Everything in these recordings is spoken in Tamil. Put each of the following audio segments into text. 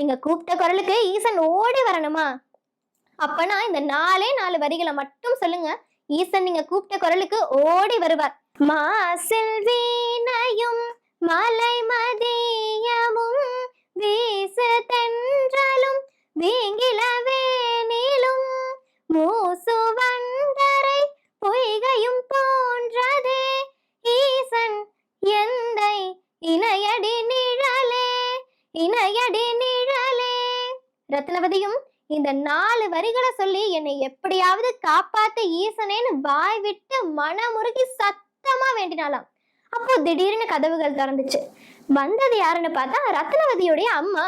நீங்க கூப்பிட்ட குரலுக்கு ஈசன் ஓடி வரணுமா? அப்பனா இந்த நாலே நாலு வரிகளை மட்டும் சொல்லுங்க. ஈசன் நீங்க கூப்பிட்ட குரலுக்கு ஓடி வருவார். மாசில் வீணையும் மலை மதியமும் வீசு தென்றலும் வீங்கில நீளும் மூசு வண்டரை பொய்கையும் போன்றதே. ஈசன் எந்தை இணையடி நிழலே இணையடி நிழலே ரத்னவதியும் இந்த நாலு வரிகளை சொல்லி என்னை எப்படியாவது காப்பாத்த ஈசனேன்னு வாய் விட்டு மனமுருகி சத்தமா வேண்டினாலாம் அப்போ திடீர்னு கதவுகள் திறந்துச்சு. வந்தது யாருன்னு பார்த்தா ரத்னவதியுடைய அம்மா.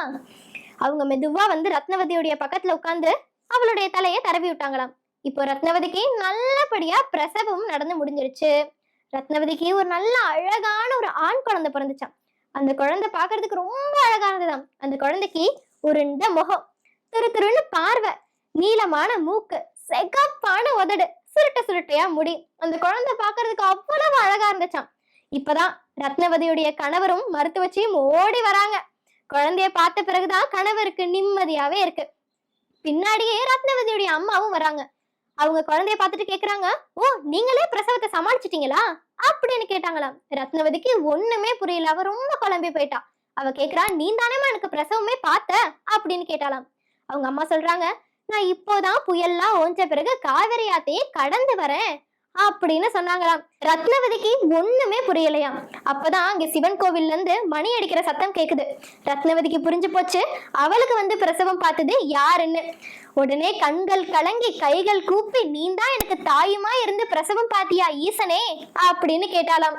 அவங்க மெதுவா வந்து ரத்னவதியுடைய பக்கத்துல உட்காந்து அவளுடைய தலையை தரவி விட்டாங்களாம். இப்போ ரத்னவதிக்கு நல்லபடியா பிரசவம் நடந்து முடிஞ்சிருச்சு. ரத்னவதிக்கு ஒரு நல்ல அழகான ஒரு ஆண் குழந்தை பிறந்துச்சான் அந்த குழந்தை பாக்குறதுக்கு ரொம்ப அழகானதுதான் அந்த குழந்தைக்கு உருண்ட முகம். துரு பார்வை. நீளமான மூக்கு செகப்பான உதடு சுருட்ட சுருட்டையா முடி. அந்த குழந்தை பாக்குறதுக்கு அவ்வளவு அழகா இருந்துச்சாம். இப்பதான் ரத்னவதியுடைய கணவரும் மருத்துவச்சியும் ஓடி வராங்க. குழந்தைய பார்த்த பிறகுதான் கணவருக்கு நிம்மதியாவே இருக்கு. பின்னாடியே ரத்னவதியுடைய அம்மாவும் வராங்க. அவங்க குழந்தைய பார்த்துட்டு கேக்குறாங்க ஓ நீங்களே பிரசவத்தை சமாளிச்சிட்டீங்களா? அப்படின்னு கேட்டாங்களாம். ரத்னவதிக்கு ஒண்ணுமே புரியல. அவ ரொம்ப குழம்பி போயிட்டா. அவ கேக்குறா நீ தானேமா எனக்கு பிரசவமே பார்த்த? அப்படின்னு கேட்டாலாம் அவங்க அம்மா சொல்றாங்க நான் இப்போதான் புயல்லாம் ஓஞ்ச பிறகு காவிரி ஆத்தையே கடந்து வரேன் அப்படின்னு சொன்னாங்களாம். ரத்னவதிக்கு ஒண்ணுமே புரியலையாம் அப்பதான் அங்க சிவன் கோவில்ல இருந்து மணி அடிக்கிற சத்தம் கேக்குது. ரத்னவதிக்கு புரிஞ்சு போச்சு அவளுக்கு வந்து பிரசவம் பார்த்தது யாருன்னு. உடனே கண்கள் கலங்கி கைகள் கூப்பி நீ தான் எனக்கு தாயுமா இருந்து பிரசவம் பாத்தியா ஈசனே? அப்படின்னு கேட்டாலாம்